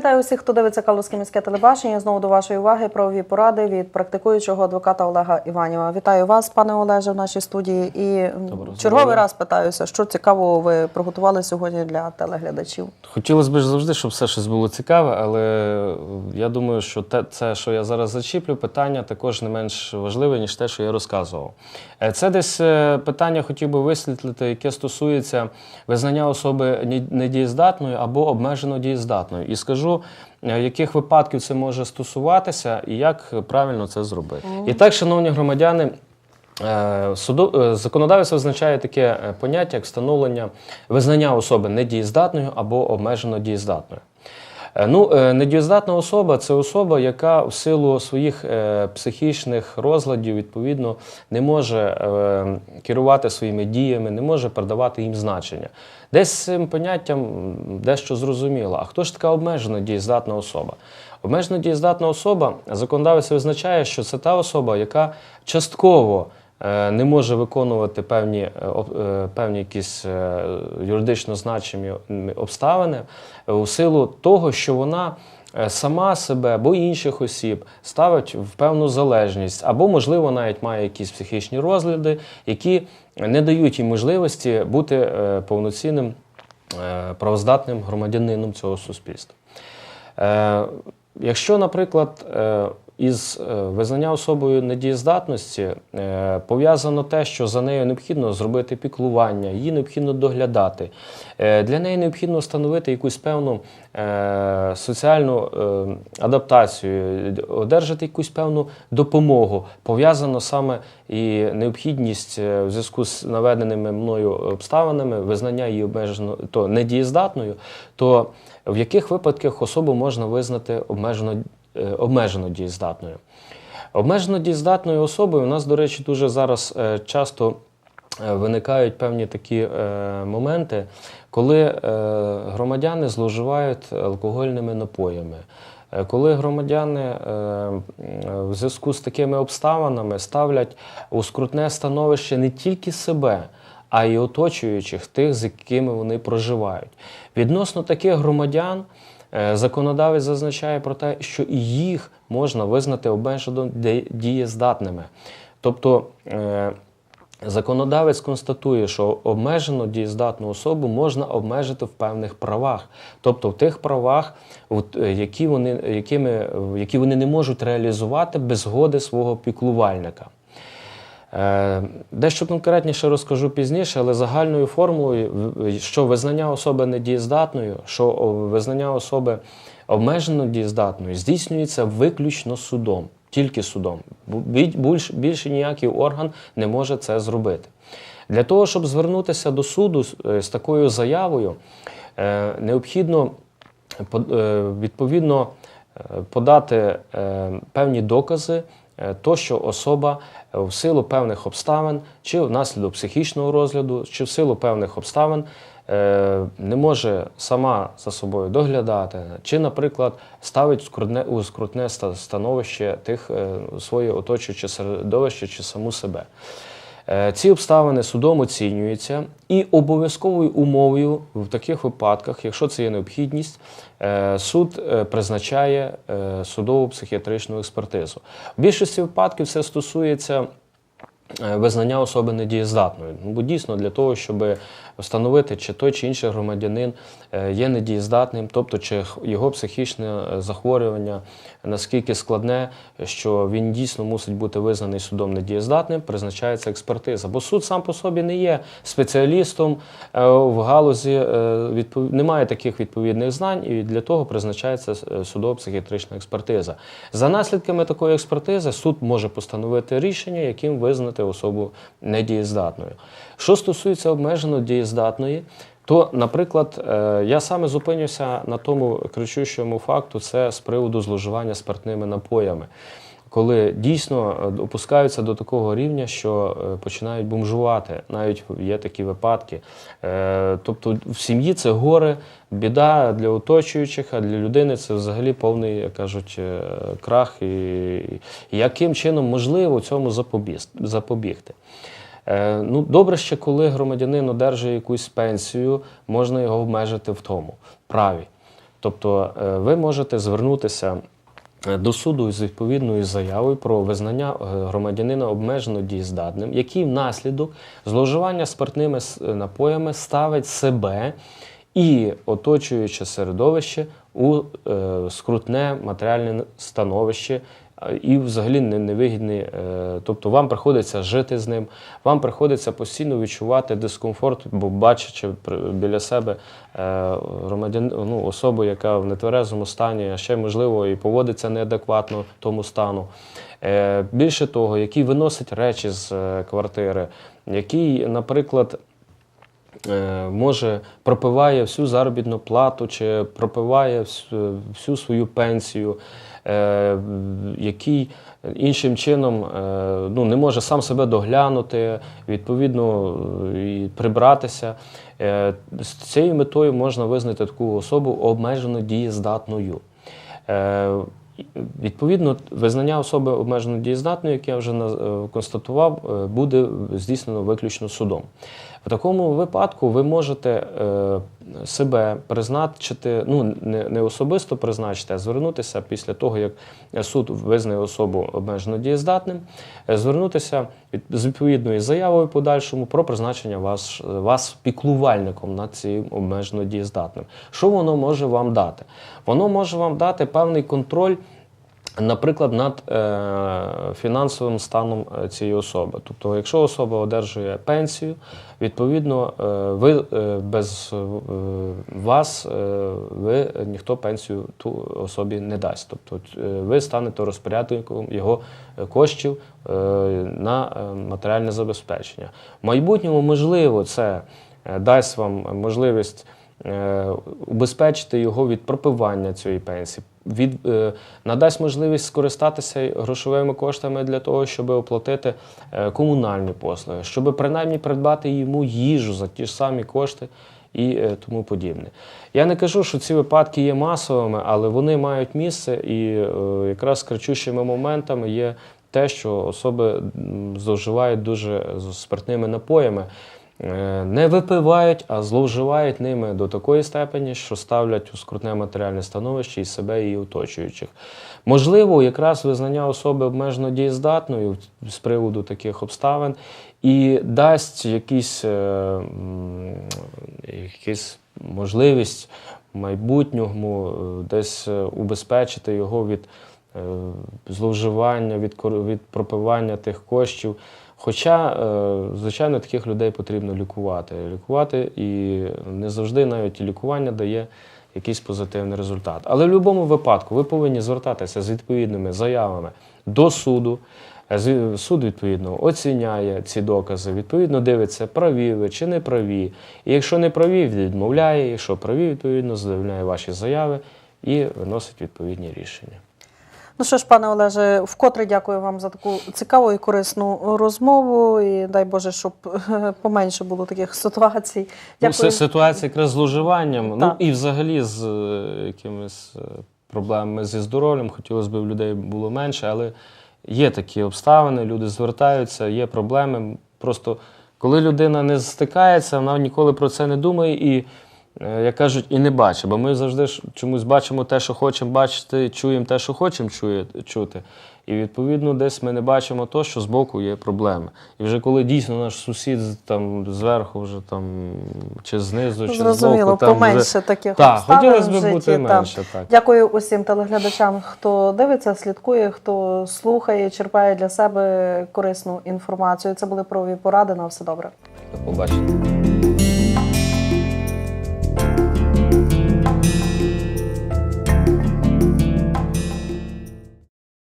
вітаю усіх, хто дивиться Калузьке міське телебачення. Знову до вашої уваги правові поради від практикуючого адвоката Олега Іванєва. Вітаю вас, пане Олеже, в нашій студії. І м, Доброго черговий здоров'я. раз питаюся, що цікавого ви приготували сьогодні для телеглядачів. Хотілося б завжди, щоб все щось було цікаве, але я думаю, що те, це, що я зараз зачіплю, питання також не менш важливе, ніж те, що я розказував. Е, Це десь е, питання хотів би висвітлити, яке стосується визнання особи недієздатною або обмежено дієздатною. І скажу, е, яких випадків це може стосуватися і як правильно це зробити. І так, шановні громадяни. Е, Суду, е, законодавець визначає таке поняття, як встановлення визнання особи недієздатною або обмежено дієздатною. Е, Ну, е, недієздатна особа це особа, яка в силу своїх е, психічних розладів відповідно не може керувати своїми діями, не може передавати їм значення. Десь цим поняттям дещо зрозуміло. А хто ж така обмежено дієздатна особа? Обмежено дієздатна особа законодавець визначає, що це та особа, яка частково не може виконувати певні, е, е, певні якісь е, юридично значимі обставини е, у силу того, що вона е, сама себе або інших осіб ставить в певну залежність, або, можливо, навіть має якісь психічні розлади, які не дають їй можливості бути е, повноцінним е, правоздатним громадянином цього суспільства. Е, Якщо, наприклад, е, із е, визнання особою недієздатності е, пов'язано те, що за нею необхідно зробити піклування, її необхідно доглядати, е, для неї необхідно встановити якусь певну соціальну адаптацію, одержати якусь певну допомогу, пов'язано саме і необхідність в зв'язку з наведеними мною обставинами, визнання її обмежено то недієздатною, то в яких випадках особу можна визнати обмежено, обмежено дієздатною? Обмежено дієздатною особою у нас, до речі, дуже зараз е, часто е, виникають певні такі е, моменти, коли е, громадяни зловживають алкогольними напоями. Е, Коли громадяни е, в зв'язку з такими обставинами ставлять у скрутне становище не тільки себе, а й оточуючих тих, з якими вони проживають. Відносно таких громадян е, законодавець зазначає про те, що і їх можна визнати обмежено дієздатними. Тобто е, Законодавець констатує, що обмежено дієздатну особу можна обмежити в певних правах, тобто в тих правах, е, які вони, якими, е, які вони не можуть реалізувати без згоди свого піклувальника. Е, Дещо конкретніше розкажу пізніше, але загальною формулою, що визнання особи недієздатною, що визнання особи обмежено дієздатною здійснюється виключно судом, тільки судом. Бу- Більш, більше ніякий орган не може це зробити. Для того, щоб звернутися до суду з, е, такою заявою, е, необхідно відповідно подати певні докази, то, що особа е, в силу певних обставин, чи внаслідок психічного розгляду, чи в силу певних обставин е, не може сама за собою доглядати, чи, наприклад, ставить скрутне, у скрутне становище тих е, своє оточуюче середовище чи саму себе. Е, Ці обставини судом оцінюються, і обов'язковою умовою в таких випадках, якщо це є необхідність, е, суд е, призначає судову психіатричну експертизу. В більшості випадків це стосується визнання особи недієздатною. Ну, бо дійсно для того, щоб встановити, чи той чи інший громадянин е, є недієздатним, тобто чи його психічне е, захворювання наскільки складне, що він дійсно мусить бути визнаний судом недієздатним, призначається експертиза. Бо суд сам по собі не є спеціалістом е, в галузі, е, немає таких відповідних знань, і для того призначається е, судово-психіатрична експертиза. За наслідками такої експертизи суд може постановити рішення, яким визнати особу недієздатною. Що стосується обмежено дієздатної, то, наприклад, е, я саме зупинюся на тому кричущому факту, це з приводу зловживання спиртними напоями. Коли дійсно е, опускаються до такого рівня, що е, починають бомжувати, навіть є такі випадки. Е, Тобто в сім'ї це горе, біда для оточуючих, а для людини це взагалі повний, як кажуть, крах. І яким чином можливо цьому запобігти? Ну, добре ще, коли громадянин одержує якусь пенсію, можна його обмежити в тому праві. Тобто ви можете звернутися до суду з відповідною заявою про визнання е, громадянина обмежено дієздатним, який внаслідок зловживання спиртними напоями ставить себе і оточуюче середовище у е, скрутне матеріальне становище. І взагалі не- невигідний, е, тобто вам приходиться жити з ним, вам приходиться постійно відчувати дискомфорт, бо бачачи біля себе е, громадян, ну, особу, яка в нетверезому стані, а ще можливо і поводиться неадекватно тому стану. Е, Більше того, який виносить речі з квартири, який, наприклад, може пропиває всю заробітну плату чи пропиває всю, свою пенсію, е, який іншим чином е, ну, не може сам себе доглянути, відповідно е, і прибратися. Е, З цією метою можна визнати таку особу обмежено дієздатною. Е, Відповідно, визнання особи обмежено дієздатною, як я вже е, констатував, е, буде здійснено виключно судом. В такому випадку ви можете е, себе призначити, ну не, особисто призначити, а звернутися після того, як суд визнає особу обмежено дієздатним, е, звернутися з відповідною заявою подальшому про призначення вас, вас піклувальником над цим обмежено дієздатним. Що воно може вам дати? Воно може вам дати певний контроль. Наприклад, над е, фінансовим станом е, цієї особи. Тобто, якщо особа одержує пенсію, відповідно, е, ви е, без е, вас е, ви ніхто пенсію ту особі не дасть. Тобто, е, ви станете розпорядником його е, коштів е, на е, матеріальне забезпечення. В майбутньому, можливо, це дасть вам можливість убезпечити його від пропивання цієї пенсії, від, е, надасть можливість скористатися грошовими коштами для того, щоб оплатити е, комунальні послуги, щоб принаймні придбати йому їжу за ті ж самі кошти і е, тому подібне. Я не кажу, що ці випадки є масовими, але вони мають місце, і якраз кричущими моментами є те, що особи зловживають дуже з спиртними напоями. Е, Не випивають, а зловживають ними до такої степені, що ставлять у скрутне матеріальне становище і себе, і оточуючих. Можливо, якраз визнання особи обмежено дієздатною з приводу таких обставин і дасть якісь, е, якісь можливість майбутньому е, десь убезпечити його від зловживання, від, від пропивання тих коштів. Хоча, е, звичайно, таких людей потрібно лікувати. Лікувати і не завжди навіть лікування дає якийсь позитивний результат. Але в будь-якому випадку ви повинні звертатися з відповідними заявами до суду. Е, Суд відповідно оціняє ці докази, відповідно дивиться, праві ви чи не праві. І якщо не праві, відмовляє, якщо праві, відповідно задовольняє ваші заяви і виносить відповідні рішення. Ну що ж, пане Олеже, вкотре дякую вам за таку цікаву і корисну розмову. І дай Боже, щоб поменше було таких ситуацій. Ну, Дякую. це ситуація якраз з зловживанням, ну і взагалі з е, якимись е, проблемами зі здоров'ям. Хотілося б в людей було менше, але є такі обставини, люди звертаються, є проблеми. Просто коли людина не стикається, вона ніколи про це не думає і, як кажуть, і не бачить. Бо ми завжди чомусь бачимо те, що хочемо бачити, чуємо те, що хочемо чує- чути. І відповідно десь ми не бачимо то, що збоку є проблеми. І вже коли дійсно наш сусід там зверху, вже там чи знизу, чи Зрозуміло, збоку, там поменше вже... таких Так, обставин хотілося в б житті, бути так. менше. Так. Дякую усім телеглядачам, хто дивиться, слідкує, хто слухає, черпає для себе корисну інформацію. Це були правові поради. На все добре. До побачення.